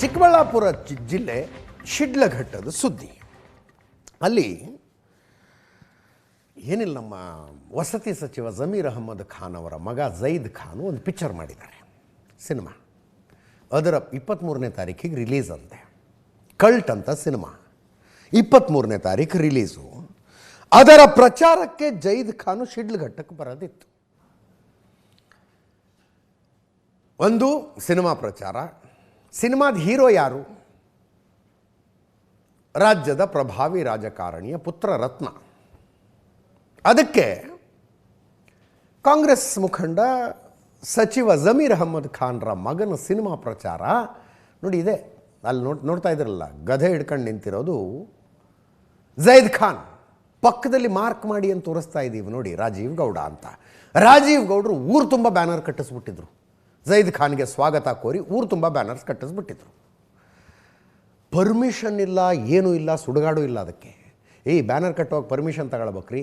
ಚಿಕ್ಕಬಳ್ಳಾಪುರ ಜಿಲ್ಲೆ ಶಿಡ್ಲಘಟ್ಟದ ಸುದ್ದಿ. ಅಲ್ಲಿ ಏನಿಲ್ಲ ನಮ್ಮ ವಸತಿ ಸಚಿವ ಜಮೀರ್ ಅಹಮ್ಮದ್ ಖಾನ್ ಅವರ ಮಗ ಜೈದ್ ಖಾನ್ ಒಂದು ಪಿಕ್ಚರ್ ಮಾಡಿದ್ದಾರೆ. ಸಿನಿಮಾ. ಅದರ ಇಪ್ಪತ್ತ್ಮೂರನೇ ತಾರೀಕಿಗೆ ರಿಲೀಸ್ ಅಂತೆ. ಕಲ್ಟ್ ಅಂತ ಸಿನಿಮಾ. ಇಪ್ಪತ್ತ್ಮೂರನೇ ತಾರೀಕು ರಿಲೀಸು. ಅದರ ಪ್ರಚಾರಕ್ಕೆ ಜೈದ್ ಖಾನು ಶಿಡ್ಲಘಟ್ಟಕ್ಕೆ ಬರೋದಿತ್ತು. ಒಂದು ಸಿನಿಮಾ ಪ್ರಚಾರ ಸಿನಿಮಾದ ಹೀರೋ ಯಾರು? ರಾಜ್ಯದ ಪ್ರಭಾವಿ ರಾಜಕಾರಣಿಯ ಪುತ್ರ ರತ್ನ. ಅದಕ್ಕೆ ಕಾಂಗ್ರೆಸ್ ಮುಖಂಡ ಸಚಿವ ಜಮೀರ್ ಅಹಮ್ಮದ್ ಖಾನ್ರ ಮಗನ ಸಿನಿಮಾ ಪ್ರಚಾರ ನೋಡಿ ಇದೆ. ಅಲ್ಲಿ ನೋಡ್, ನೋಡ್ತಾ ಇದ್ರಲ್ಲ, ಗಧೆ ಹಿಡ್ಕೊಂಡು ನಿಂತಿರೋದು ಜೈದ್ ಖಾನ್. ಪಕ್ಕದಲ್ಲಿ ಮಾರ್ಕ್ ಮಾಡಿ ಅಂತ ತೋರಿಸ್ತಾ ಇದ್ದೀವಿ ನೋಡಿ ರಾಜೀವ್ ಗೌಡ ಅಂತ. ರಾಜೀವ್ ಗೌಡರು ಊರು ತುಂಬ ಬ್ಯಾನರ್ ಕಟ್ಟಿಸ್ಬಿಟ್ಟಿದ್ರು. ಜೈದ್ ಖಾನ್ಗೆ ಸ್ವಾಗತ ಕೋರಿ ಊರು ತುಂಬ ಬ್ಯಾನರ್ಸ್ ಕಟ್ಟಿಸ್ಬಿಟ್ಟಿದ್ರು. ಪರ್ಮಿಷನ್ ಇಲ್ಲ, ಏನೂ ಇಲ್ಲ, ಸುಡುಗಾಡು ಇಲ್ಲ ಅದಕ್ಕೆ. ಏಯ್, ಬ್ಯಾನರ್ ಕಟ್ಟುವಾಗ ಪರ್ಮಿಷನ್ ತಗೊಳ್ಬೇಕ್ರಿ.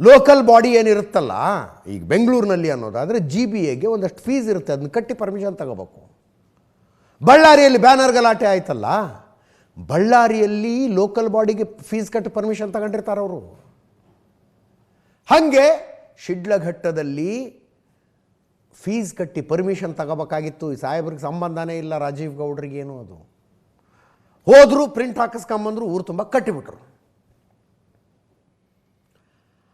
ಲೋಕಲ್ ಬಾಡಿ ಏನಿರುತ್ತಲ್ಲ, ಈಗ ಬೆಂಗಳೂರಿನಲ್ಲಿ ಅನ್ನೋದಾದರೆ ಜಿ ಬಿ ಎಗೆ ಒಂದಷ್ಟು ಫೀಸ್ ಇರುತ್ತೆ, ಅದನ್ನ ಕಟ್ಟಿ ಪರ್ಮಿಷನ್ ತಗೋಬೇಕು. ಬಳ್ಳಾರಿಯಲ್ಲಿ ಬ್ಯಾನರ್ ಗಲಾಟೆ ಆಯ್ತಲ್ಲ, ಬಳ್ಳಾರಿಯಲ್ಲಿ ಲೋಕಲ್ ಬಾಡಿಗೆ ಫೀಸ್ ಕಟ್ಟಿ ಪರ್ಮಿಷನ್ ತಗೊಂಡಿರ್ತಾರೆ ಅವರು ಹಾಗೆ ಶಿಡ್ಲಘಟ್ಟದಲ್ಲಿ ಫೀಸ್ ಕಟ್ಟಿ ಪರ್ಮಿಷನ್ ತಗೋಬೇಕಾಗಿತ್ತು. ಈ ಸಾಹೇಬ್ರಿಗೆ ಸಂಬಂಧನೇ ಇಲ್ಲ, ರಾಜೀವ್ ಗೌಡ್ರಿಗೇನು ಅದು? ಹೋದರೂ ಪ್ರಿಂಟ್ ಹಾಕಿಸ್ಕೊಂಬಂದ್ರು, ಊರು ತುಂಬ ಕಟ್ಟಿಬಿಟ್ರು.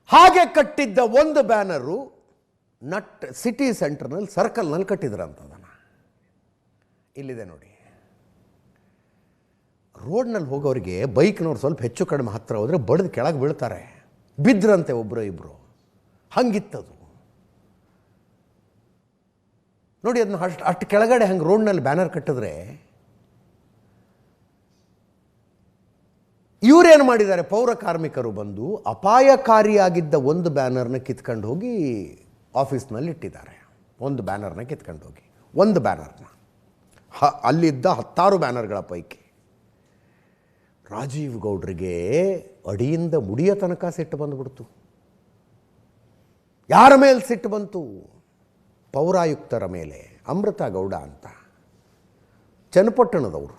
ಹಾಗೆ ಕಟ್ಟಿದ್ದ ಒಂದು ಬ್ಯಾನರು ನಟ್ ಸಿಟಿ ಸೆಂಟರ್ನಲ್ಲಿ ಸರ್ಕಲ್ನಲ್ಲಿ ಕಟ್ಟಿದ್ರಂತದನ್ನು ಇಲ್ಲಿದೆ ನೋಡಿ. ರೋಡ್ನಲ್ಲಿ ಹೋಗೋರಿಗೆ ಬೈಕ್ನವ್ರು ಸ್ವಲ್ಪ ಹೆಚ್ಚು ಕಡಿಮೆ ಹತ್ತಿರ ಹೋದರೆ ಬಡ್ದು ಕೆಳಗೆ ಬೀಳ್ತಾರೆ. ಬಿದ್ರಂತೆ ಒಬ್ಬರು ಇಬ್ಬರು ಹಂಗಿತ್ತದು. ನೋಡಿ ಅದನ್ನ ಅಷ್ಟು ಅಷ್ಟು ಕೆಳಗಡೆ ಹಂಗೆ ರೋಡ್ನಲ್ಲಿ ಬ್ಯಾನರ್ ಕಟ್ಟಿದ್ರೆ ಇವರೇನು ಮಾಡಿದ್ದಾರೆ? ಪೌರ ಕಾರ್ಮಿಕರು ಬಂದು ಅಪಾಯಕಾರಿಯಾಗಿದ್ದ ಒಂದು ಬ್ಯಾನರ್ನ ಕಿತ್ಕೊಂಡು ಹೋಗಿ ಆಫೀಸ್ನಲ್ಲಿ ಇಟ್ಟಿದ್ದಾರೆ. ಒಂದು ಬ್ಯಾನರ್ನ ಕಿತ್ಕೊಂಡು ಹೋಗಿ. ಒಂದು ಬ್ಯಾನರ್ನ ಹ, ಅಲ್ಲಿದ್ದ ಹತ್ತಾರು ಬ್ಯಾನರ್ಗಳ ಪೈಕಿ ರಾಜೀವ್ ಗೌಡ್ರಿಗೆ ಅಡಿಯಿಂದ ಮುಡಿಯ ತನಕ ಸಿಟ್ಟು ಬಂದುಬಿಡ್ತು. ಯಾರ ಮೇಲೆ ಸಿಟ್ಟು ಬಂತು? ಪೌರಾಯುಕ್ತರ ಮೇಲೆ ಅಮೃತ ಗೌಡ ಅಂತ. ಚನ್ನಪಟ್ಟಣದವರು.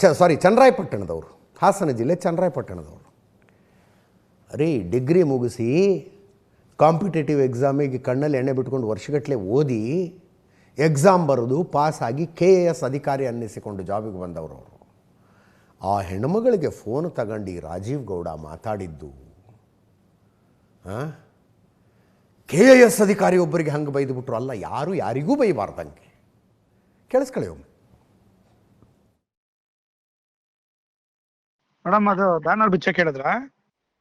ಚ ಸಾರಿ ಚನ್ನರಾಯಪಟ್ಟಣದವರು. ಹಾಸನ ಜಿಲ್ಲೆ ಚನ್ನರಾಯಪಟ್ಟಣದವರು. ರೀ ಡಿಗ್ರಿ ಮುಗಿಸಿ ಕಾಂಪಿಟೇಟಿವ್ ಎಕ್ಸಾಮಿಗೆ ಕಣ್ಣಲ್ಲಿ ಎಣ್ಣೆ ಬಿಟ್ಕೊಂಡು ವರ್ಷಗಟ್ಟಲೆ ಓದಿ ಎಕ್ಸಾಮ್ ಬರೆದು ಪಾಸಾಗಿ ಕೆ ಎ ಎಸ್ ಅಧಿಕಾರಿ ಅನ್ನಿಸಿಕೊಂಡು ಜಾಬಿಗೆ ಬಂದವರು ಅವರು. ಆ ಹೆಣ್ಮಗಳಿಗೆ ಫೋನ್ ತಗೊಂಡು ರಾಜೀವ್ ಗೌಡ ಮಾತಾಡಿದ್ದು ಕೆ ಎ ಎಸ್ ಅಧಿಕಾರಿ ಒಬ್ಬರಿಗೆ ಹಂಗೆ ಬೈದುಬಿಟ್ರು. ಅಲ್ಲ, ಯಾರು ಯಾರಿಗೂ ಬೈಬಾರ್ದಂಗೆ. ಕೇಳಿಸ್ಕೊಳ್ಳಿ ಒಮ್ಮೆ. ಮೇಡಮ್, ಅದು ಬ್ಯಾನರ್ ಬಿಚ್ಚ ಹೇಳಿದ್ರ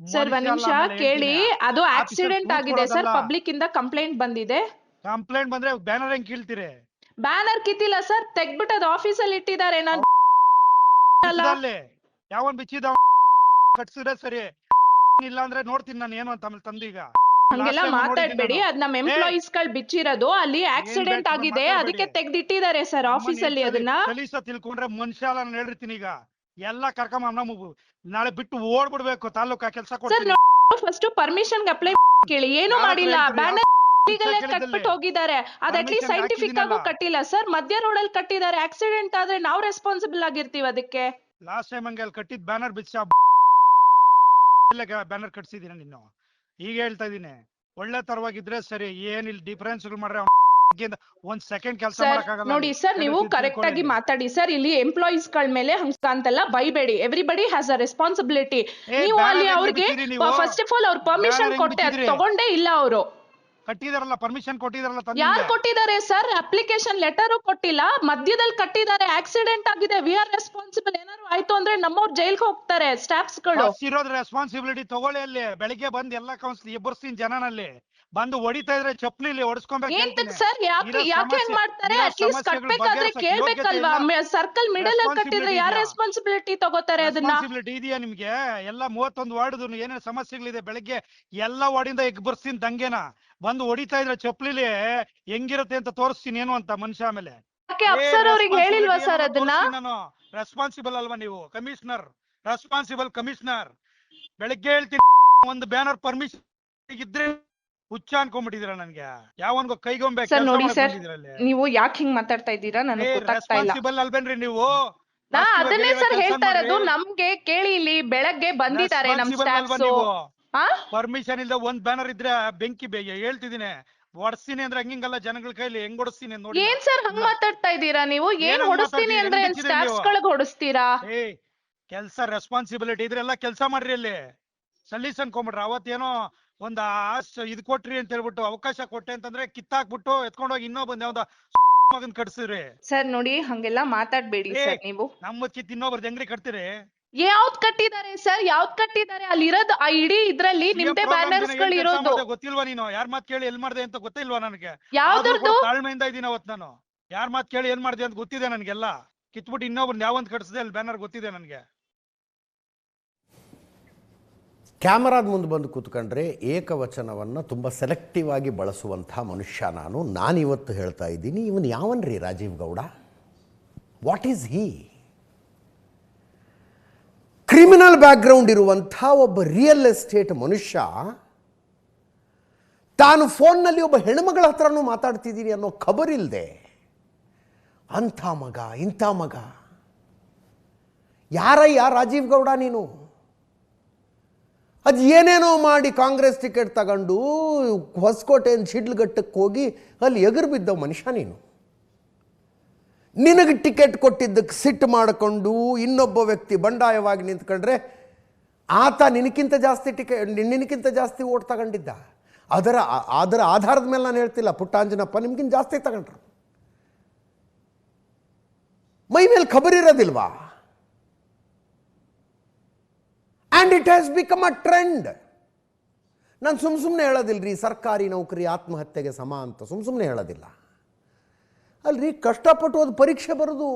ಸರ್ ಒಂದ್ ನಿಮಿಷ ಕೇಳಿ ಅದು ಆಕ್ಸಿಡೆಂಟ್ ಆಗಿದೆ ಸರ್ ಪಬ್ಲಿಕ್ ಇಂದ ಕಂಪ್ಲೇಂಟ್ ಬಂದಿದೆ. ಕಂಪ್ಲೇಂಟ್ ಬಂದ್ರೆ ಬ್ಯಾನರ್ ಹೆಂಗ್ ಕೀಳ್ತೀರಿ? ಬ್ಯಾನರ್ ಕಿತ್ತಿಲ್ಲ ಸರ್ ತೆಗ್ಬಿಟ್ಟು ಅದು ಆಫೀಸ್ ಅಲ್ಲಿ ಇಟ್ಟಿದ್ದಾರೆ. ನಾನು ಅಲ್ಲ ಅಲ್ಲಿ. ಯಾವನ್ ಬಿಚ್ಚಿದ ಕಟ್ಸಿದ್ರೆ ಸರಿ. ಇಲ್ಲ ಅಂದ್ರೆ ನೋಡ್ತೀನಿ ನಾನು ಏನು ಅಂತ ಆಮೇಲೆ ತಂದೀಗ ಹಂಗೆಲ್ಲ ಮಾತಾಡ್ಬೇಡಿ. ಅದ್ ನಮ್ ಎಂಪ್ಲಾಯೀಸ್ಗಳು ಬಿಚ್ಚಿರೋದು. ಅಲ್ಲಿ ಆಕ್ಸಿಡೆಂಟ್ ಆಗಿದೆ. ಅದಕ್ಕೆ ತೆಗ್ದಿಟ್ಟಿದ್ದಾರೆ ಸರ್. ಆಫೀಸ್ ಅಲ್ಲಿ ಅದನ್ನ. ಕಲೀಸ ತಿಳ್ಕೊಂಡ್ರೆ ಮನುಷ್ಯ ನಾನು ಹೇಳಿರ್ತೀನಿ ಈಗ. ಎಲ್ಲ ಕರ್ಕೊಂಬ ನಮ್ಮ ನಾಳೆ ಬಿಟ್ಟು ಓಡ್ಬಿಡ್ಬೇಕು ತಾಲೂಕಾ ಕೆಲಸ ಕೊಡ್ತೀನಿ. ಫಸ್ಟ್ ಪರ್ಮಿಷನ್ ಅಪ್ಲೈ ಕೇಳಿ. ಏನು ಮಾಡಿಲ್ಲ. ಬ್ಯಾನರ್? ಕಟ್ಬಿಟ್ಟು ಹೋಗಿದ್ದಾರೆ. ಅದ್ ಅಟ್ಲೀಸ್ಟ್ ಸೈಂಟಿಫಿಕ್ ಆಗು. ಕಟ್ಟಿಲ್ಲ. ಸರ್ ಮಧ್ಯ ರೋಡ್ ಅಲ್ಲಿ ಕಟ್ಟಿದ್ದಾರೆ. ಆಕ್ಸಿಡೆಂಟ್ ಆದ್ರೆ ನಾವ್ ರೆಸ್ಪಾನ್ಸಿಬಲ್ ಆಗಿರ್ತೀವಿ ಅದಕ್ಕೆ. ಲಾಸ್ಟ್ ಟೈಮ್ ಹಂಗೆ ಅಲ್ಲಿ ಕಟ್ಟಿದ್ ಬ್ಯಾನರ್ ಬಿಚ್ಚ ಬ್ಯಾನರ್ ಕಟ್ಸಿದೀನಿ ನೀನು ಈಗ ಹೇಳ್ತಾ ಇದೀನಿ ಒಳ್ಳೆ ತರವಾಗಿದ್ರೆ ಸರಿ. ಏನಿಲ್ಲ ಡಿಫರೆನ್ಸ್ ಮಾಡ್ರೆ ಒಂದ್ ಸೆಕೆಂಡ್ ಕೆಲಸ ನೋಡಿ ಸರ್ ನೀವು ಕರೆಕ್ಟ್ ಆಗಿ ಮಾತಾಡಿ. ಸರ್ ಇಲ್ಲಿ ಎಂಪ್ಲಾಯೀಸ್ಗಳ ಮೇಲೆ ಹಂಗ ಅಂತೆಲ್ಲ ಬೈಬೇಡಿ. ಎವ್ರಿಬಡಿ ಹ್ಯಾಸ್ ಅ ರೆಸ್ಪಾನ್ಸಿಬಿಲಿಟಿ ನೀವು ಅಲ್ಲಿ ಅವ್ರಿಗೆ ಫಸ್ಟ್ ಆಫ್ ಆಲ್ ಅವ್ರ ಪರ್ಮಿಷನ್ ಕೊಟ್ಟೆ. ಅದ್ ತಗೊಂಡೇ ಇಲ್ಲ ಅವರು. ಕಟ್ಟಿದಾರಲ್ಲ ಪರ್ಮಿಷನ್ ಕೊಟ್ಟಿದಾರಲ್ಲ ಯಾರು ಕೊಟ್ಟಿದ್ದಾರೆ ಸರ್ ಅಪ್ಲಿಕೇಶನ್ ಲೆಟರ್ ಕೊಟ್ಟಿಲ್ಲ. ಮಧ್ಯದಲ್ಲಿ ಕಟ್ಟಿದ್ದಾರೆ. ಆಕ್ಸಿಡೆಂಟ್ ಆಗಿದೆ. ವಿ ಆರ್ ರೆಸ್ಪಾನ್ಸಿಬಲ್ ಏನಾದ್ರು ಆಯ್ತು ಅಂದ್ರೆ ನಮ್ಮವ್ರು ಜೈಲ್ಗೆ ಹೋಗ್ತಾರೆ ಸ್ಟಾಫ್ಸ್ಗಳು. ಇರೋದ್ ರೆಸ್ಪಾನ್ಸಿಬಿಲಿಟಿ ತಗೊಳ್ಳಿ ಅಲ್ಲಿ. ಬೆಳಿಗ್ಗೆ ಬಂದ್ ಎಲ್ಲಾ ಕೌನ್ಸಿಲ್ ಎಬ್ಬರ್ಸ್ತೀನಿ ಜನನಲ್ಲಿ. ಬಂದು ಹೊಡಿತಾ ಇದ್ರೆ ಚಪ್ಪಲಿಲಿ ಹೊಡ್ಸ್ಕೊಂಬೇಕು ಸರ್ ಯಾಕೆ ಯಾಕೆ ಹೆಂಗ್ ಮಾಡ್ತಾರೆ? ಅಟ್ಲೀಸ್ಟ್ ಕಟ್ಬೇಕಾದ್ರೆ ಕೇಳ್ಬೇಕಲ್ವಾ? ಸರ್ಕಲ್ ಮಿಡಲ್ ಅಲ್ಲಿ ಕಟ್ಟಿದ್ರೆ ಯಾರು ರೆಸ್ಪಾನ್ಸಿಬಿಲಿಟಿ ತಗೋತಾರೆ ಅದನ್ನ? ರೆಸ್ಪಾನ್ಸಿಬಿಲಿಟಿ ಇದೆಯಾ ನಿಮ್ಗೆ? ಎಲ್ಲ ಮೂವತ್ತೊಂದು ವಾರ್ಡ್ ಏನೇನು ಸಮಸ್ಯೆಗಳಿದೆ ಬೆಳಗ್ಗೆ ಎಲ್ಲ ವಾರ್ಡಿಂದ ಎಗ್ ಬರ್ಸ್ತೀನಿ ದಂಗೆನ. ಬಂದು ಹೊಡಿತಾ ಇದ್ರೆ ಚಪ್ಪಲಿಲಿ ಹೆಂಗಿರುತ್ತೆ ಅಂತ ತೋರಿಸ್ತೀನಿ ಏನು ಅಂತ ಮನುಷ್ಯ ಆಮೇಲೆ. ಹೇಳಿಲ್ವಾ ಸರ್ ಅದನ್ನ? ನಾನು. ರೆಸ್ಪಾನ್ಸಿಬಲ್ ಅಲ್ವಾ ನೀವು? ಕಮಿಷನರ್ ರೆಸ್ಪಾನ್ಸಿಬಲ್ ಕಮಿಷನರ್ ಬೆಳಗ್ಗೆ ಹೇಳ್ತೀನಿ ಒಂದು ಬ್ಯಾನರ್ ಪರ್ಮಿಷನ್ ಇದ್ರೆ ಹುಚ್ಚ ಅನ್ಕೊಂಡ್ಬಿಟ್ಟಿದೀರ ನನ್ಗೆ. ಯಾವನ್ಗೋ ಕೈಗೊಂಬೆ ಸರ್ ನೋಡಿ ಸರ್ ನೀವು ಯಾಕೆ ಹಿಂಗ್ ಮಾತಾಡ್ತಾ ಇದ್ದೀರಾ? ನನಗೆ ಗೊತ್ತಾಗ್ತಾ ಇಲ್ಲ. ರೆಸ್ಪಾನ್ಸಿಬಲ್ ಅಲ್ಬೇನ್ರಿ ನೀವು? ನಾ ಅದನ್ನೇ ಸರ್ ಹೇಳ್ತಾ ಇರೋದು. ನಮ್ಗೆ ಕೇಳಿ ಇಲ್ಲಿ ಬೆಳಗ್ಗೆ ಬಂದಿದ್ದಾರೆ ನಮ್ ಸ್ಟಾಫ್ಸ್ ಪರ್ಮಿಷನ್ ಇಲ್ಲದ ಒಂದ್ ಬ್ಯಾನರ್ ಇದ್ರೆ ಬೆಂಕಿ ಬೇಗ ಹೇಳ್ತಿದ್ದೀನಿ. ಹೊಡ್ಸ್ತೀನಿ ಅಂದ್ರೆ ಹಂಗಿಂಗಲ್ಲ ಜನಗಳ ಕೈಲಿ ಹೆಂಗ್ ಹೊಡಿಸ್ತೀನಿ ನೋಡಿ ಏನ್ ಸರ್ ಹಂಗ್ ಮಾತಾಡ್ತಾ ಇದ್ದೀರಾ ನೀವು? ಏನ್ ಹೊಡಸ್ತೀನಿ ಅಂದ್ರೆ ಸ್ಟಾಫ್ಸ್ ಗಳಿಗೆ ಹೊಡಿಸ್ತೀರಾ ಏ ಕೆಲ್ಸ ರೆಸ್ಪಾನ್ಸಿಬಿಲಿಟಿ ಇದ್ರೆಲ್ಲ ಕೆಲ್ಸ ಮಾಡ್ರಿ ಅಲ್ಲಿ. ಸಲೀಸ್ ಅನ್ಕೊಂಬಿಟ್ರ ಅವತ್ತೇನೋ ಒಂದ್ ಇದ್ ಕೊಟ್ರಿ ಅಂತ ಹೇಳ್ಬಿಟ್ಟು ಅವಕಾಶ ಕೊಟ್ಟೆ ಅಂತಂದ್ರೆ ಕಿತ್ತಾಕ್ಬಿಟ್ಟು ಎತ್ಕೊಂಡೋಗಿ ಇನ್ನೊಬ್ಬ ಯಾವ್ದ ಮಗನ್ ಕಟ್ಸಿದ್ರಿ. ಸರ್ ನೋಡಿ ಹಂಗೆಲ್ಲ ಮಾತಾಡ್ಬೇಡಿ ಏ, ಸರ್ ನೀವು. ನಮ್ಮ ಕಿತ್ ಇನ್ನೊಬ್ರದ್ ಹೆಂಗ್ರಿ ಕಟ್ತೀರಿ? ಯಾವ್ದ್ ಕಟ್ಟಿದ್ದಾರೆ ಸರ್? ಯಾವ್ದ್ ಕಟ್ಟಿದ್ದಾರೆ? ಅಲ್ಲಿ ಇರೋದು ಆ ಇಡೀ ಇದ್ರಲ್ಲಿ ನಿಮ್ದೇ ಬ್ಯಾನರ್ಸ್ಗಳು ಇರೋದು ಗೊತ್ತಿಲ್ವಾ ನೀನು? ಯಾರ್ ಮಾತ್ ಕೇಳಿ ಎಲ್ ಮಾಡ್ದೆ ಅಂತ ಗೊತ್ತಿಲ್ವಾ ನನಗೆ? ಯಾವ್ದು ಯಾವ್ದ್ರದ್ದು ಕೂಡ ತಾಳ್ಮೆಯಿಂದ ಇದೀನಿ ಅವತ್ ನಾನು. ಯಾರ್ ಮಾತ್ ಕೇಳಿ ಏನ್ ಮಾಡ್ದೆ ಅಂತ ಗೊತ್ತಿದೆ ನನ್ಗೆಲ್ಲ. ಕಿತ್ಬಿಟ್ಟು ಇನ್ನೊಬ್ರು ಯಾವಂತ ಕಟ್ಸಿದೆ ಅಲ್ಲಿ ಬ್ಯಾನರ್ ಗೊತ್ತಿದೆ ನನ್ಗೆ. ಕ್ಯಾಮರಾದ ಮುಂದೆ ಬಂದು ಕೂತ್ಕೊಂಡ್ರೆ ಏಕವಚನವನ್ನು ತುಂಬ ಸೆಲೆಕ್ಟಿವ್ ಆಗಿ ಬಳಸುವಂಥ ಮನುಷ್ಯ ನಾನು. ನಾನಿವತ್ತು ಹೇಳ್ತಾ ಇದ್ದೀನಿ, ಇವನು ಯಾವನ್ರಿ Rajeev Gowda? What is he criminal background ಇರುವಂಥ ಒಬ್ಬ ರಿಯಲ್ ಎಸ್ಟೇಟ್ ಮನುಷ್ಯ, ತಾನು ಫೋನ್ನಲ್ಲಿ ಒಬ್ಬ ಹೆಣ್ಮಗಳ ಹತ್ರನೂ ಮಾತಾಡ್ತಿದ್ದೀನಿ ಅನ್ನೋ ಖಬರಿಲ್ಲದೆ ಅಂಥ ಮಗ, ಇಂಥ ಮಗ. ಯಾರಯ್ಯ ರಾಜೀವ್ ಗೌಡ ನೀನು? ಅದು ಏನೇನೋ ಮಾಡಿ ಕಾಂಗ್ರೆಸ್ ಟಿಕೆಟ್ ತಗೊಂಡು ಹೊಸಕೋಟೆಯಿಂದ ಶಿಡ್ಲಘಟ್ಟಕ್ಕೆ ಹೋಗಿ ಅಲ್ಲಿ ಎಗರು ಬಿದ್ದ ಮನುಷ್ಯ ನೀನು. ನಿನಗೆ ಟಿಕೆಟ್ ಕೊಟ್ಟಿದ್ದಕ್ಕೆ ಸಿಟ್ಟು ಮಾಡಿಕೊಂಡು ಇನ್ನೊಬ್ಬ ವ್ಯಕ್ತಿ ಬಂಡಾಯವಾಗಿ ನಿಂತ್ಕೊಂಡ್ರೆ ಆತ ನಿನಕ್ಕಿಂತ ಜಾಸ್ತಿ ಟಿಕೆಟ್ ನಿನಕ್ಕಿಂತ ಜಾಸ್ತಿ ಓಟ್ ತಗೊಂಡಿದ್ದ. ಅದರ ಅದರ ಆಧಾರದ ಮೇಲೆ ನಾನು ಹೇಳ್ತಿಲ್ಲ, ಪುಟ್ಟಾಂಜನಪ್ಪ ನಿಮ್ಗಿಂತ ಜಾಸ್ತಿ ತಗೊಂಡ್ರು. ಮೈ ಮೇಲೆ ಖಬರ್ and it has become a trend ನಾನು ಸುಮ್ಮ ಸುಮ್ಮನೆ ಹೇಳೋದಿಲ್ರಿ, ಸರ್ಕಾರಿ ನೌಕರಿ ಆತ್ಮಹತ್ಯೆಗೆ ಸಮ ಅಂತ. ಸುಮ್ಮ ಸುಮ್ಮನೆ ಹೇಳೋದಿಲ್ಲ. ಅಲ್ರಿ, ಕಷ್ಟಪಟ್ಟು ಅದು ಪರೀಕ್ಷೆ ಬರೆದು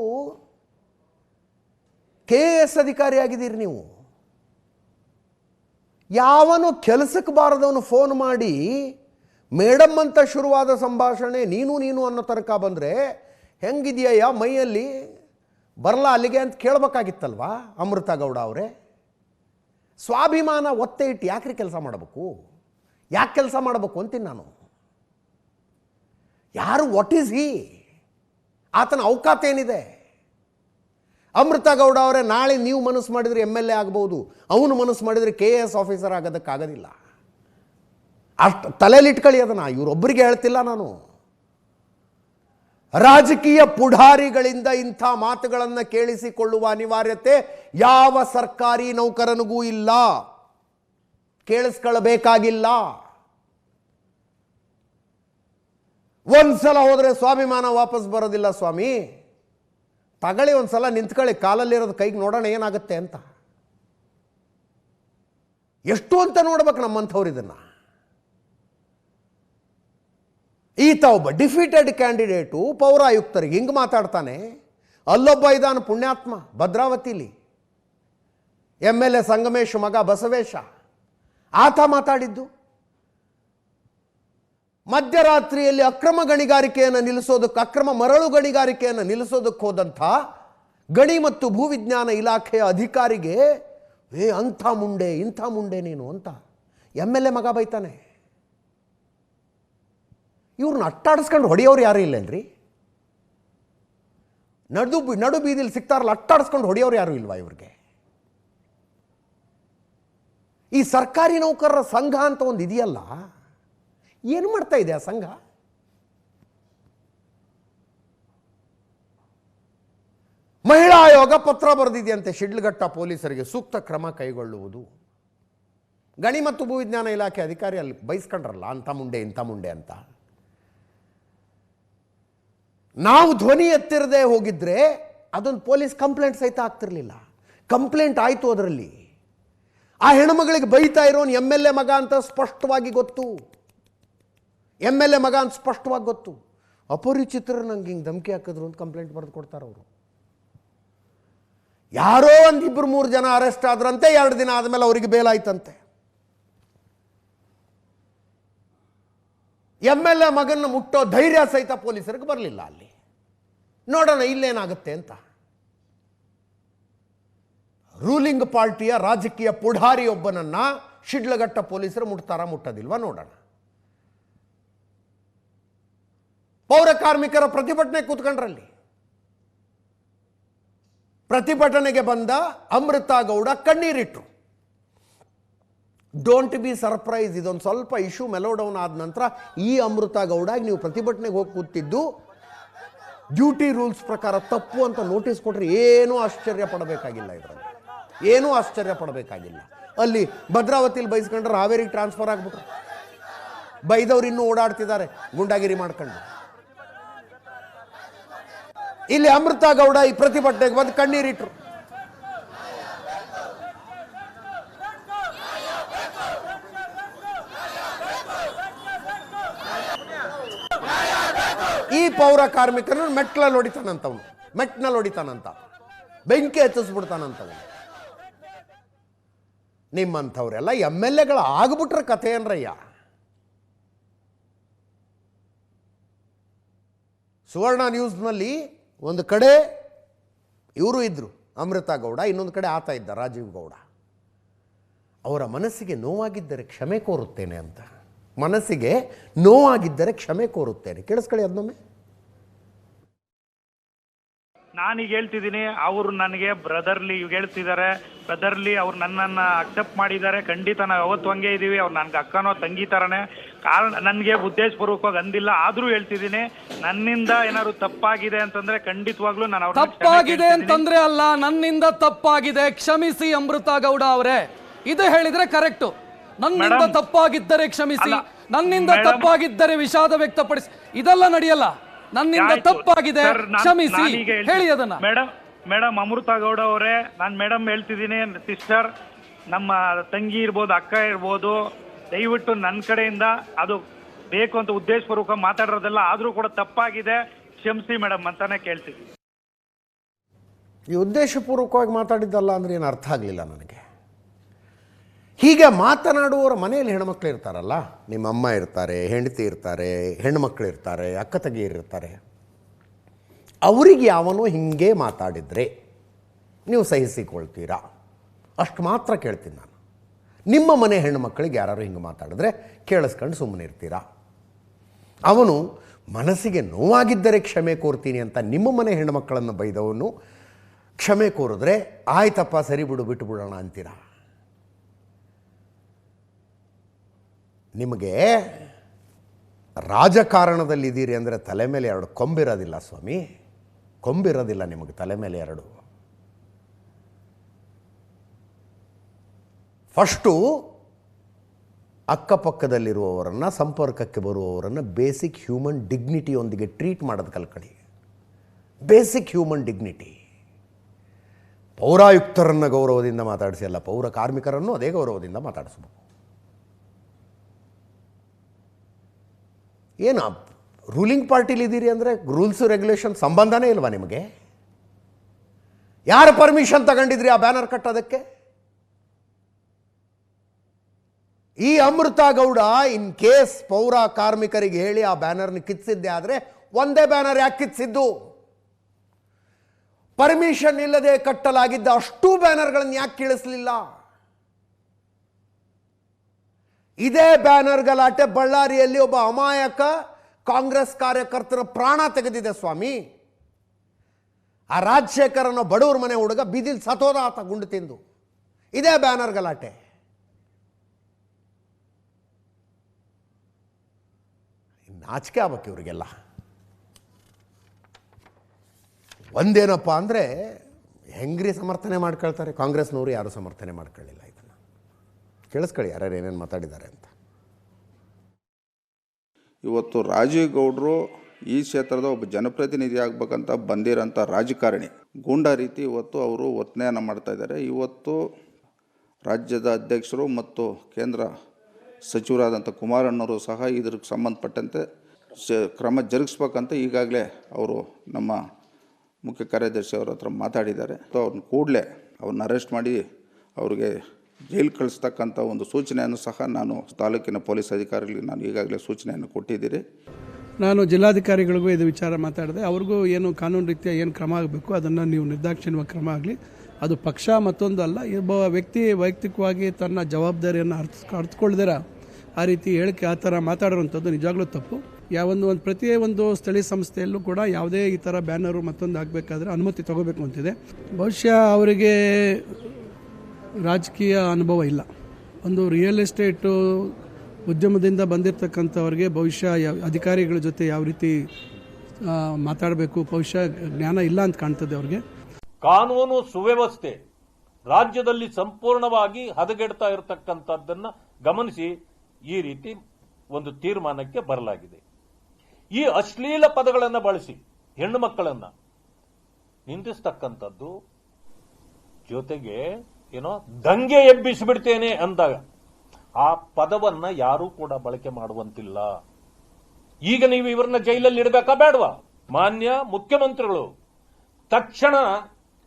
ಕೆ ಎಸ್ ಅಧಿಕಾರಿ ಆಗಿದ್ದೀರಿ ನೀವು. ಯಾವನು ಕೆಲಸಕ್ಕೆ ಬಾರದವನು ಫೋನ್ ಮಾಡಿ ಮೇಡಮ್ ಅಂತ ಶುರುವಾದ ಸಂಭಾಷಣೆ ನೀನು ನೀನು ಅನ್ನೋ ತನಕ ಬಂದರೆ ಹೆಂಗಿದೆಯಾ ಮೈಯಲ್ಲಿ ಬರಲ್ಲ ಅಲ್ಲಿಗೆ? ಅಂತ ಕೇಳಬೇಕಾಗಿತ್ತಲ್ವಾ, ಅಮೃತ ಗೌಡ ಅವರೇ? ಸ್ವಾಭಿಮಾನ ಒತ್ತೆ ಇಟ್ಟು ಯಾಕ್ರಿ ಕೆಲಸ ಮಾಡಬೇಕು? ಯಾಕೆ ಕೆಲಸ ಮಾಡಬೇಕು ಅಂತೀನಿ ನಾನು. ಯಾರು ವಾಟ್ ಈಸ್ ಹಿ ಆತನ ಅವಕಾಶ ಏನಿದೆ? ಅಮೃತ ಗೌಡ ಅವರೇ, ನಾಳೆ ನೀವು ಮನಸ್ಸು ಮಾಡಿದರೆ ಎಂ ಎಲ್ ಎ ಆಗ್ಬೋದು. ಅವನು ಮನಸ್ಸು ಮಾಡಿದರೆ ಕೆ ಎ ಎಸ್ ಆಫೀಸರ್ ಆಗೋದಕ್ಕಾಗೋದಿಲ್ಲ. ಅಷ್ಟು ತಲೆಯಲ್ಲಿ ಇಟ್ಕೊಳ್ಳಿ ಅದನ್ನು. ಇವರೊಬ್ಬರಿಗೆ ಹೇಳ್ತಿಲ್ಲ ನಾನು. ರಾಜಕೀಯ ಪುಢಾರಿಗಳಿಂದ ಇಂಥ ಮಾತುಗಳನ್ನು ಕೇಳಿಸಿಕೊಳ್ಳುವ ಅನಿವಾರ್ಯತೆ ಯಾವ ಸರ್ಕಾರಿ ನೌಕರನಿಗೂ ಇಲ್ಲ. ಕೇಳಿಸ್ಕೊಳ್ಬೇಕಾಗಿಲ್ಲ. ಒಂದ್ಸಲ ಹೋದರೆ ಸ್ವಾಭಿಮಾನ ವಾಪಸ್ ಬರೋದಿಲ್ಲ ಸ್ವಾಮಿ. ತಗಳಿ ಒಂದ್ಸಲ ನಿಂತ್ಕೊಳ್ಳಿ, ಕಾಲಲ್ಲಿರೋದು ಕೈಗೆ ನೋಡೋಣ ಏನಾಗುತ್ತೆ ಅಂತ. ಎಷ್ಟು ಅಂತ ನೋಡ್ಬೇಕು ನಮ್ಮಂಥವ್ರು ಇದನ್ನು. ಈತ ಒಬ್ಬ ಡಿಫೀಟೆಡ್ ಕ್ಯಾಂಡಿಡೇಟು ಪೌರಾಯುಕ್ತರಿಗೆ ಹಿಂಗೆ ಮಾತಾಡ್ತಾನೆ, ಅಲ್ಲೊಬ್ಬ ಇದಾನ ಪುಣ್ಯಾತ್ಮ, ಭದ್ರಾವತಿಲಿ. ಎಂ ಎಲ್ ಎ ಸಂಗಮೇಶ್, ಮಗ ಬಸವೇಶ. ಆತ ಮಾತಾಡಿದ್ದು. ಮಧ್ಯರಾತ್ರಿಯಲ್ಲಿ ಅಕ್ರಮ ಗಣಿಗಾರಿಕೆಯನ್ನು ನಿಲ್ಲಿಸೋದಕ್ಕೆ, ಅಕ್ರಮ ಮರಳು ಗಣಿಗಾರಿಕೆಯನ್ನು ನಿಲ್ಲಿಸೋದಕ್ಕೆ ಹೋದಂಥ ಗಣಿ ಮತ್ತು ಭೂವಿಜ್ಞಾನ ಇಲಾಖೆಯ ಅಧಿಕಾರಿಗೆ, ಏ, ಅಂಥ ಮುಂಡೆ, ಇಂಥ ಮುಂಡೆ ನೀನು ಅಂತ ಎಂ ಎಲ್ ಎ ಮಗ ಬೈತಾನೆ. ಇವ್ರನ್ನ ಅಟ್ಟಾಡಿಸ್ಕೊಂಡು ಹೊಡೆಯೋರು ಯಾರು ಇಲ್ಲೇನ್ರಿ? ನಡು ನಡು ಬೀದಿಲಿ ಸಿಗ್ತಾರಲ್ಲ ಅಟ್ಟಾಡಿಸ್ಕೊಂಡು ಹೊಡೆಯೋರು ಯಾರು ಇಲ್ವಾ ಇವ್ರಿಗೆ? ಈ ಸರ್ಕಾರಿ ನೌಕರರ ಸಂಘ ಅಂತ ಒಂದು ಇದೆಯಲ್ಲ, ಏನು ಮಾಡ್ತಾ ಇದೆ ಆ ಸಂಘ? ಮಹಿಳಾ ಆಯೋಗ ಪತ್ರ ಬರೆದಿದೆಯಂತೆ ಶಿಡ್ಲಘಟ್ಟ ಪೊಲೀಸರಿಗೆ ಸೂಕ್ತ ಕ್ರಮ ಕೈಗೊಳ್ಳುವುದು. ಗಣಿ ಮತ್ತು ಭೂವಿಜ್ಞಾನ ಇಲಾಖೆ ಅಧಿಕಾರಿ ಅಲ್ಲಿ ಬೈಸ್ಕೊಂಡ್ರಲ್ಲ, ಅಂಥ ಮುಂಡೆ, ಇಂಥ ಮುಂಡೆ ಅಂತ. ನಾವು ಧ್ವನಿ ಎತ್ತಿರದೆ ಹೋಗಿದ್ರೆ ಅದೊಂದು ಪೊಲೀಸ್ ಕಂಪ್ಲೇಂಟ್ ಸಹಿತ ಆಗ್ತಿರ್ಲಿಲ್ಲ. ಕಂಪ್ಲೇಂಟ್ ಆಯಿತು ಅದರಲ್ಲಿ. ಆ ಹೆಣ್ಮಗಳಿಗೆ ಬೈತಾ ಇರೋನು ಎಂ ಎಲ್ ಎ ಮಗ ಅಂತ ಸ್ಪಷ್ಟವಾಗಿ ಗೊತ್ತು. ಎಂ ಎಲ್ ಎ ಮಗ ಅಂತ ಸ್ಪಷ್ಟವಾಗಿ ಗೊತ್ತು. ಅಪರಿಚಿತರು ನಂಗೆ ಹಿಂಗೆ ಧಮಕಿ ಹಾಕಿದ್ರು ಅಂತ ಕಂಪ್ಲೇಂಟ್ ಬರೆದು ಕೊಡ್ತಾರೆ ಅವರು. ಯಾರೋ ಒಂದು ಇಬ್ಬರು ಮೂರು ಜನ ಅರೆಸ್ಟ್ ಆದ್ರಂತೆ, ಎರಡು ದಿನ ಆದಮೇಲೆ ಅವರಿಗೆ ಬೇಲಾಯ್ತಂತೆ. ಎಂ ಎಲ್ ಎ ಮಗನ ಮುಟ್ಟೋ ಧೈರ್ಯ ಸಹಿತ ಪೊಲೀಸರಿಗೆ ಬರಲಿಲ್ಲ ಅಲ್ಲಿ. ನೋಡೋಣ ಇಲ್ಲೇನಾಗುತ್ತೆ ಅಂತ. ರೂಲಿಂಗ್ ಪಾರ್ಟಿಯ ರಾಜಕೀಯ ಪುಢಾರಿಯೊಬ್ಬನನ್ನ ಶಿಡ್ಲಘಟ್ಟ ಪೊಲೀಸರು ಮುಟ್ತಾರ, ಮುಟ್ಟೋದಿಲ್ವಾ ನೋಡೋಣ. ಪೌರ ಕಾರ್ಮಿಕರ ಪ್ರತಿಭಟನೆ ಕೂತ್ಕೊಂಡ್ರಲ್ಲಿ. ಪ್ರತಿಭಟನೆಗೆ ಬಂದ ಅಮೃತ ಗೌಡ ಕಣ್ಣೀರಿಟ್ರು. ಡೋಂಟ್ ಬಿ ಸರ್ಪ್ರೈಸ್ ಇದೊಂದು ಸ್ವಲ್ಪ ಇಶ್ಯೂ ಮೆಲೋಡೌನ್ ಆದ ನಂತರ ಈ ಅಮೃತ ಗೌಡಾಗಿ ನೀವು ಪ್ರತಿಭಟನೆಗೆ ಹೋಗಿ ಕೂತಿದ್ದು ಡ್ಯೂಟಿ ರೂಲ್ಸ್ ಪ್ರಕಾರ ತಪ್ಪು ಅಂತ ನೋಟಿಸ್ ಕೊಟ್ಟರೆ ಏನೂ ಆಶ್ಚರ್ಯ ಪಡಬೇಕಾಗಿಲ್ಲ ಇದರಲ್ಲಿ. ಏನೂ ಆಶ್ಚರ್ಯ ಪಡಬೇಕಾಗಿಲ್ಲ. ಅಲ್ಲಿ ಭದ್ರಾವತಿಲಿ ಬೈಸ್ಕೊಂಡ್ರೆ ಹಾವೇರಿಗೆ ಟ್ರಾನ್ಸ್ಫರ್ ಆಗ್ಬಿಟ್ರು. ಬೈದವ್ರು ಇನ್ನೂ ಓಡಾಡ್ತಿದ್ದಾರೆ. ಗುಂಡಾಗಿರಿ ಮಾಡ್ಕೊಂಡು. ಇಲ್ಲಿ ಅಮೃತ ಗೌಡ ಈ ಪ್ರತಿಭಟನೆಗೆ ಬಂದು ಕಣ್ಣೀರಿಟ್ರು. ಪೌರ ಕಾರ್ಮಿಕರನ್ನು ಮೆಟ್ಲಲ್ಲಿ ಹೊಡಿತಾನಂತವನು. ಮೆಟ್ನಲ್ಲಿ ಹೊಡಿತಾನಂತ. ಬೆಂಕಿ ಹಚ್ಚಿಸ್ಬಿಡ್ತಾನಂತವನು. ನಿಮ್ಮಂಥವ್ರೆಲ್ಲ ಎಂ ಎಲ್ ಎಗಳು ಆಗ್ಬಿಟ್ರೆ ಕಥೆ ಏನ್ರಯ್ಯ? ಸುವರ್ಣ ನ್ಯೂಸ್ನಲ್ಲಿ ಒಂದು ಕಡೆ ಇವರು ಇದ್ದರು ಅಮೃತ ಗೌಡ, ಇನ್ನೊಂದು ಕಡೆ ಆತ ಇದ್ದ, ರಾಜೀವ್ ಗೌಡ. ಅವರ ಮನಸ್ಸಿಗೆ ನೋವಾಗಿದ್ದರೆ ಕ್ಷಮೆ ಕೋರುತ್ತೇನೆ ಅಂತ. ಮನಸ್ಸಿಗೆ ನೋವಾಗಿದ್ದರೆ ಕ್ಷಮೆ ಕೋರುತ್ತೇನೆ. ಕೇಳಿಸ್ಕೊಳ್ಳಿ ಅದನ್ನೊಮ್ಮೆ. ನಾನೀಗ ಹೇಳ್ತಿದ್ದೀನಿ ಅವರು ನನಗೆ ಬ್ರದರ್ಲಿ ಇವಾಗ ಹೇಳ್ತಿದ್ದಾರೆ. ಬ್ರದರ್ಲಿ ಅವ್ರು ನನ್ನನ್ನು ಅಕ್ಸೆಪ್ಟ್ ಮಾಡಿದ್ದಾರೆ. ಖಂಡಿತ ನಾವು ಯಾವತ್ತು ಹಂಗೆ ಇದೀವಿ. ಅವ್ರು ನನಗೆ ಅಕ್ಕನೋ ತಂಗಿ ಥರನೇ ಕಾರಣ ನನಗೆ ಉದ್ದೇಶಪೂರ್ವಕವಾಗಿ ಅಂದಿಲ್ಲ. ಆದರೂ ಹೇಳ್ತಿದ್ದೀನಿ ನನ್ನಿಂದ ಏನಾದ್ರು ತಪ್ಪಾಗಿದೆ ಅಂತಂದ್ರೆ ಖಂಡಿತವಾಗ್ಲೂ ನಾನು ಅವ್ರು ತಪ್ಪಾಗಿದೆ ಅಂತಂದ್ರೆ ಅಲ್ಲ ನನ್ನಿಂದ ತಪ್ಪಾಗಿದೆ. ಕ್ಷಮಿಸಿ ಅಮೃತ ಗೌಡ ಅವರೇ. ಇದು ಹೇಳಿದ್ರೆ ಕರೆಕ್ಟ್ ನನ್ನಿಂದ ತಪ್ಪಾಗಿದ್ದರೆ ಕ್ಷಮಿಸಿ. ನನ್ನಿಂದ ತಪ್ಪಾಗಿದ್ದರೆ ವಿಷಾದ ವ್ಯಕ್ತಪಡಿಸಿ. ಇದೆಲ್ಲ ನಡೆಯಲ್ಲ. ನನ್ನಿಂದ ತಪ್ಪಾಗಿದೆ. ಕ್ಷಮಿಸಿ ಹೇಳಿ ಅದನ್ನ. ಮೇಡಮ್ ಮೇಡಮ್ ಅಮೃತ ಗೌಡ ಅವರೇ ನಾನು ಮೇಡಮ್ ಹೇಳ್ತಿದ್ದೀನಿ ಸಿಸ್ಟರ್ ನಮ್ಮ ತಂಗಿ ಇರ್ಬೋದು ಅಕ್ಕ ಇರ್ಬೋದು ದಯವಿಟ್ಟು ನನ್ನ ಕಡೆಯಿಂದ ಅದು ಬೇಕು ಅಂತ ಉದ್ದೇಶಪೂರ್ವಕ ಮಾತಾಡಿರೋದೆಲ್ಲ ಆದರೂ ಕೂಡ ತಪ್ಪಾಗಿದೆ. ಕ್ಷಮಿಸಿ ಮೇಡಮ್ ಅಂತಾನೆ ಕೇಳ್ತಿದ್ದೀನಿ ಈ ಉದ್ದೇಶಪೂರ್ವಕವಾಗಿ ಮಾತಾಡಿದ್ದಲ್ಲ ಅಂದ್ರೆ ಏನು ಅರ್ಥ ಆಗಲಿಲ್ಲ ನನಗೆ. ಹೀಗೆ ಮಾತನಾಡುವವರ ಮನೆಯಲ್ಲಿ ಹೆಣ್ಮಕ್ಳು ಇರ್ತಾರಲ್ಲ ನಿಮ್ಮ ಅಮ್ಮ ಇರ್ತಾರೆ, ಹೆಂಡತಿ ಇರ್ತಾರೆ, ಹೆಣ್ಮಕ್ಳು ಇರ್ತಾರೆ, ಅಕ್ಕ ತಂಗಿಯರು ಇರ್ತಾರೆ. ಅವರಿಗೆ ಯಾವನು ಹಿಂಗೆ ಮಾತಾಡಿದರೆ ನೀವು ಸಹಿಸಿಕೊಳ್ತೀರಾ? ಅಷ್ಟು ಮಾತ್ರ ಕೇಳ್ತೀನಿ ನಾನು. ನಿಮ್ಮ ಮನೆ ಹೆಣ್ಣುಮಕ್ಕಳಿಗೆ ಯಾರು ಹಿಂಗೆ ಮಾತಾಡಿದ್ರೆ ಕೇಳಿಸ್ಕೊಂಡು ಸುಮ್ಮನೆ ಇರ್ತೀರಾ? ಅವನು ಮನಸ್ಸಿಗೆ ನೋವಾಗಿದ್ದರೆ ಕ್ಷಮೆ ಕೋರ್ತೀನಿ ಅಂತ ನಿಮ್ಮ ಮನೆ ಹೆಣ್ಣುಮಕ್ಕಳನ್ನು ಬೈದವನು, ಕ್ಷಮೆ ಕೋರಿದ್ರೆ, ಆಯ್ತಪ್ಪ, ಸರಿ ಬಿಡು, ಬಿಟ್ಟು ಬಿಡೋಣ ಅಂತೀರಾ? ನಿಮಗೆ ರಾಜಕಾರಣದಲ್ಲಿದ್ದೀರಿ ಅಂದರೆ ತಲೆ ಮೇಲೆ ಎರಡು ಕೊಂಬಿರೋದಿಲ್ಲ ಸ್ವಾಮಿ. ಕೊಂಬಿರೋದಿಲ್ಲ ನಿಮಗೆ ತಲೆ ಮೇಲೆ ಎರಡು. ಫಸ್ಟು ಅಕ್ಕಪಕ್ಕದಲ್ಲಿರುವವರನ್ನು, ಸಂಪರ್ಕಕ್ಕೆ ಬರುವವರನ್ನು ಬೇಸಿಕ್ ಹ್ಯೂಮನ್ ಡಿಗ್ನಿಟಿಯೊಂದಿಗೆ ಟ್ರೀಟ್ ಮಾಡೋದು ಕಲ್ಕಳಿ. Basic human dignity. ಪೌರಾಯುಕ್ತರನ್ನು ಗೌರವದಿಂದ ಮಾತಾಡಿಸಿ, ಅಲ್ಲ ಪೌರ ಕಾರ್ಮಿಕರನ್ನು ಅದೇ ಗೌರವದಿಂದ ಮಾತಾಡಿಸ್ಬೇಕು. ಏನು ರೂಲಿಂಗ್ ಪಾರ್ಟಿಲಿದ್ದೀರಿ ಅಂದರೆ ರೂಲ್ಸು ರೆಗ್ಯುಲೇಷನ್ ಸಂಬಂಧನೇ ಇಲ್ವಾ ನಿಮಗೆ? ಯಾರು ಪರ್ಮಿಷನ್ ತಗೊಂಡಿದ್ರಿ ಆ ಬ್ಯಾನರ್ ಕಟ್ಟೋದಕ್ಕೆ? ಈ ಅಮೃತ ಗೌಡ ಇನ್ ಕೇಸ್ ಪೌರ ಕಾರ್ಮಿಕರಿಗೆ ಹೇಳಿ ಆ ಬ್ಯಾನರ್ನ ಕಿತ್ಸಿದ್ದೆ ಆದರೆ ಒಂದೇ ಬ್ಯಾನರ್ ಯಾಕೆ ಕಿತ್ಸಿದ್ದು ಪರ್ಮಿಷನ್ ಇಲ್ಲದೆ ಕಟ್ಟಲಾಗಿದ್ದ ಅಷ್ಟೂ ಬ್ಯಾನರ್ಗಳನ್ನು ಯಾಕೆ ಕೀಳಿಸ್ಲಿಲ್ಲ ಇದೇ ಬ್ಯಾನರ್ ಗಲಾಟೆ ಬಳ್ಳಾರಿಯಲ್ಲಿ ಒಬ್ಬ ಅಮಾಯಕ ಕಾಂಗ್ರೆಸ್ ಕಾರ್ಯಕರ್ತರ ಪ್ರಾಣ ತೆಗೆದಿದೆ ಸ್ವಾಮಿ. ಆ ರಾಜಶೇಖರ್ ಅನ್ನೋ ಬಡವ್ರ ಮನೆ ಹುಡುಗ ಬೀದಿಲ್ ಸತೋದ ಆತ ಗುಂಡು ತಿಂದು. ಇದೇ ಬ್ಯಾನರ್ ಗಲಾಟೆ. ನಾಚಿಕೆ ಆಗ್ಬೇಕು ಇವರಿಗೆಲ್ಲ. ಒಂದೇನಪ್ಪ ಅಂದರೆ ಹೆಂಗ್ರಿ ಸಮರ್ಥನೆ ಮಾಡ್ಕೊಳ್ತಾರೆ? ಕಾಂಗ್ರೆಸ್ನವರು ಯಾರು ಸಮರ್ಥನೆ ಮಾಡ್ಕೊಳ್ಳಿಲ್ಲ ಕೇಳಿಸ್ಕೊಳ್ಳಿ ಯಾರ್ಯಾರು ಏನೇನು ಮಾತಾಡಿದ್ದಾರೆ ಅಂತ. ಇವತ್ತು ರಾಜೀವ್ ಗೌಡರು ಈ ಕ್ಷೇತ್ರದ ಒಬ್ಬ ಜನಪ್ರತಿನಿಧಿ ಆಗ್ಬೇಕಂತ ಬಂದಿರೋಂಥ ರಾಜಕಾರಣಿ. ಗೂಂಡಾ ರೀತಿ ಇವತ್ತು ಅವರು ಒತ್ತನೆಯನ್ನು ಮಾಡ್ತಾ ಇದ್ದಾರೆ. ಇವತ್ತು ರಾಜ್ಯದ ಅಧ್ಯಕ್ಷರು ಮತ್ತು ಕೇಂದ್ರ ಸಚಿವರಾದಂಥ ಕುಮಾರಣ್ಣವರು ಸಹ ಇದಕ್ಕೆ ಸಂಬಂಧಪಟ್ಟಂತೆ ಕ್ರಮ ಜರುಗಿಸ್ಬೇಕಂತ ಈಗಾಗಲೇ ಅವರು ನಮ್ಮ ಮುಖ್ಯ ಕಾರ್ಯದರ್ಶಿ ಅವ್ರ ಹತ್ರ ಮಾತಾಡಿದ್ದಾರೆ. ಅಥವಾ ಅವ್ರನ್ನ ಕೂಡಲೇ ಅವ್ರನ್ನ ಅರೆಸ್ಟ್ ಮಾಡಿ ಅವ್ರಿಗೆ ಜೈಲು ಕಳಿಸ್ತಕ್ಕಂಥ ಒಂದು ಸೂಚನೆಯನ್ನು ಸಹ ನಾನು ತಾಲೂಕಿನ ಪೊಲೀಸ್ ಅಧಿಕಾರಿಗಳಿಗೆ ನಾನು ಈಗಾಗಲೇ ಸೂಚನೆಯನ್ನು ಕೊಟ್ಟಿದ್ದೀರಿ. ನಾನು ಜಿಲ್ಲಾಧಿಕಾರಿಗಳಿಗೂ ಇದು ವಿಚಾರ ಮಾತಾಡಿದೆ. ಅವ್ರಿಗೂ ಏನು ಕಾನೂನು ರೀತಿಯ ಏನು ಕ್ರಮ ಆಗಬೇಕು, ಅದನ್ನು ನೀವು ನಿರ್ದಾಕ್ಷಿಣ್ಯ ಕ್ರಮ ಆಗಲಿ. ಅದು ಪಕ್ಷ ಮತ್ತೊಂದು ಅಲ್ಲ, ಒಬ್ಬ ವ್ಯಕ್ತಿ ವೈಯಕ್ತಿಕವಾಗಿ ತನ್ನ ಜವಾಬ್ದಾರಿಯನ್ನು ಅರ್ಥ ಅರ್ಥಕೊಳ್ದಿರ ಆ ರೀತಿ ಹೇಳಿಕೆ ಆ ಥರ ಮಾತಾಡೋವಂಥದ್ದು ನಿಜವಾಗ್ಲೂ ತಪ್ಪು. ಯಾವೊಂದು ಒಂದು ಪ್ರತಿ ಒಂದು ಸ್ಥಳೀಯ ಸಂಸ್ಥೆಯಲ್ಲೂ ಕೂಡ ಯಾವುದೇ ಈ ಥರ ಬ್ಯಾನರು ಮತ್ತೊಂದು ಆಗಬೇಕಾದ್ರೆ ಅನುಮತಿ ತಗೋಬೇಕು ಅಂತಿದೆ. ಬಹುಶಃ ಅವರಿಗೆ ರಾಜಕೀಯ ಅನುಭವ ಇಲ್ಲ. ಒಂದು ರಿಯಲ್ ಎಸ್ಟೇಟು ಉದ್ಯಮದಿಂದ ಬಂದಿರತಕ್ಕಂಥವ್ರಿಗೆ ಭವಿಷ್ಯ ಅಧಿಕಾರಿಗಳ ಜೊತೆ ಯಾವ ರೀತಿ ಮಾತಾಡಬೇಕು, ಭವಿಷ್ಯ ಜ್ಞಾನ ಇಲ್ಲ ಅಂತ ಕಾಣ್ತದೆ ಅವ್ರಿಗೆ. ಕಾನೂನು ಸುವ್ಯವಸ್ಥೆ ರಾಜ್ಯದಲ್ಲಿ ಸಂಪೂರ್ಣವಾಗಿ ಹದಗೆಡ್ತಾ ಇರತಕ್ಕಂಥದ್ದನ್ನು ಗಮನಿಸಿ ಈ ರೀತಿ ಒಂದು ತೀರ್ಮಾನಕ್ಕೆ ಬರಲಾಗಿದೆ. ಈ ಅಶ್ಲೀಲ ಪದಗಳನ್ನು ಬಳಸಿ ಹೆಣ್ಣು ಮಕ್ಕಳನ್ನು ನಿಂದಿಸ್ತಕ್ಕಂಥದ್ದು ಜೊತೆಗೆ ಏನೋ ದಂಗೆ ಎಬ್ಬಿಸಿಬಿಡ್ತೇನೆ ಅಂದಾಗ ಆ ಪದವನ್ನ ಯಾರೂ ಕೂಡ ಬಳಕೆ ಮಾಡುವಂತಿಲ್ಲ. ಈಗ ನೀವು ಇವರನ್ನ ಜೈಲಲ್ಲಿ ಇಡಬೇಕಾ ಬೇಡವಾ? ಮಾನ್ಯ ಮುಖ್ಯಮಂತ್ರಿಗಳು, ತಕ್ಷಣ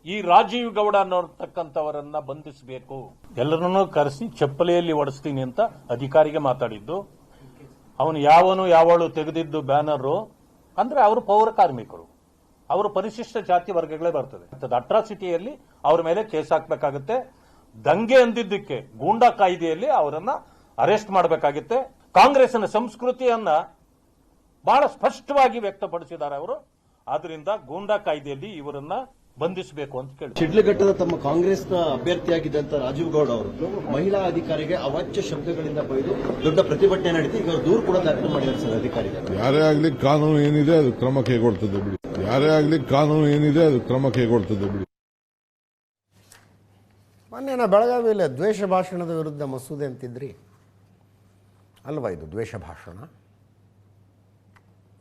ಈ ರಾಜೀವ್ ಗೌಡ ಅನ್ನೋತಕ್ಕಂಥವರನ್ನ ಬಂಧಿಸಬೇಕು. ಎಲ್ಲರನ್ನೂ ಕರೆಸಿ ಚಪ್ಪಲಿಯಲ್ಲಿ ಒಡಿಸ್ತೀನಿ ಅಂತ ಅಧಿಕಾರಿಗೆ ಮಾತಾಡಿದ್ದು. ಅವನು ಯಾವನು ಯಾವಳು ತೆಗೆದಿದ್ದು ಬ್ಯಾನರು, ಅಂದ್ರೆ ಅವರು ಪೌರ ಕಾರ್ಮಿಕರು. ಅವರು ಪರಿಶಿಷ್ಟ ಜಾತಿ ವರ್ಗಗಳೇ ಬರ್ತದೆ. ಅಟ್ರಾಸಿಟಿಯಲ್ಲಿ ಅವ್ರ ಮೇಲೆ ಕೇಸ್ ಹಾಕಬೇಕಾಗುತ್ತೆ. ದಂಗೆ ಅಂದಿದ್ದಕ್ಕೆ ಗೂಂಡಾ ಕಾಯ್ದೆಯಲ್ಲಿ ಅವರನ್ನ ಅರೆಸ್ಟ್ ಮಾಡಬೇಕಾಗುತ್ತೆ. ಕಾಂಗ್ರೆಸ್ನ ಸಂಸ್ಕೃತಿಯನ್ನ ಬಹಳ ಸ್ಪಷ್ಟವಾಗಿ ವ್ಯಕ್ತಪಡಿಸಿದ್ದಾರೆ ಅವರು. ಆದ್ರಿಂದ ಗೂಂಡಾ ಕಾಯ್ದೆಯಲ್ಲಿ ಇವರನ್ನ ಬಂಧಿಸಬೇಕು ಅಂತ ಕೇಳಿ. ಶಿಡ್ಲಘಟ್ಟದ ತಮ್ಮ ಕಾಂಗ್ರೆಸ್ನ ಅಭ್ಯರ್ಥಿಯಾಗಿದ್ದಂತ ರಾಜೀವ್ ಗೌಡ ಅವರು ಮಹಿಳಾ ಅಧಿಕಾರಿಗೆ ಅವಾಚ್ಯ ಶಬ್ದಗಳಿಂದ ಬೈದು ದೊಡ್ಡ ಪ್ರತಿಭಟನೆ ನಡೆಸಿ ಇವರು ಅವರು ದೂರು ಕೂಡ ದಾಖಲು ಮಾಡಿದ್ದಾರೆ ಸರ್ ಅಧಿಕಾರಿಗಳು. ಯಾರೇ ಆಗಲಿ ಕಾನೂನು ಏನಿದೆ ಅದು ಕ್ರಮ ಕೈಗೊಳ್ತದೆ ಬಿಡಿ. ಯಾರೇ ಆಗ್ಲಿ ಕಾನೂನು ಏನಿದೆ ಅದು ಕ್ರಮ ಕೈಗೊಳ್ತದೆ ಬಿಡಿ. ನಾ ಬೆಳಗಾವಿಯಲ್ಲಿ ದ್ವೇಷ ಭಾಷಣದ ವಿರುದ್ಧ ಮಸೂದೆ ಅಂತಿದ್ರಿ? ಅಲ್ವಾ ಇದು ದ್ವೇಷ ಭಾಷಣ?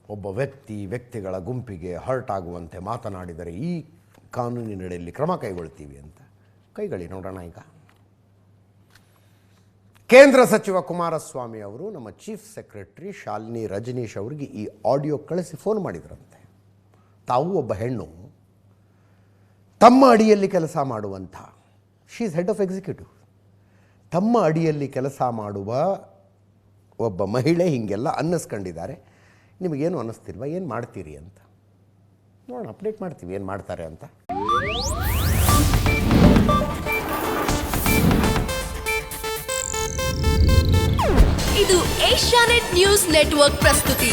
ಒಬ್ಬ ವ್ಯಕ್ತಿ ವ್ಯಕ್ತಿಗಳ ಗುಂಪಿಗೆ ಹರ್ಟ್ ಆಗುವಂತೆ ಮಾತನಾಡಿದರೆ ಈ ಕಾನೂನಿನಡಿಯಲ್ಲಿ ಕ್ರಮ ಕೈಗೊಳ್ತೀವಿ ಅಂತ. ಕೈಗಳಿ ನೋಡೋಣ ಈಗ. ಕೇಂದ್ರ ಸಚಿವ ಕುಮಾರಸ್ವಾಮಿ ಅವರು ನಮ್ಮ ಚೀಫ್ ಸೆಕ್ರೆಟರಿ ಶಾಲಿನಿ ರಜನೀಶ್ ಅವರಿಗೆ ಈ ಆಡಿಯೋ ಕಳಿಸಿ ಫೋನ್ ಮಾಡಿದ್ರಂತೆ. ತಾವು ಒಬ್ಬ ಹೆಣ್ಣು, ತಮ್ಮ ಅಡಿಯಲ್ಲಿ ಕೆಲಸ ಮಾಡುವಂಥ she is head of executive ತಮ್ಮ ಅಡಿಯಲ್ಲಿ ಕೆಲಸ ಮಾಡುವ ಒಬ್ಬ ಮಹಿಳೆ ಹೀಗೆಲ್ಲ ಅನ್ನಿಸ್ಕೊಂಡಿದ್ದಾರೆ. ನಿಮಗೇನು ಅನ್ನಿಸ್ತಿಲ್ವ? ಏನು ಮಾಡ್ತೀರಿ ಅಂತ? ನೋಡೋಣ ಅಪ್ಡೇಟ್ ಮಾಡ್ತೀವಿ, ಏನು ಮಾಡ್ತಾರೆ ಅಂತ. ಇದು ಏಷ್ಯಾನೆಟ್ ನ್ಯೂಸ್ ನೆಟ್ವರ್ಕ್ ಪ್ರಸ್ತುತಿ.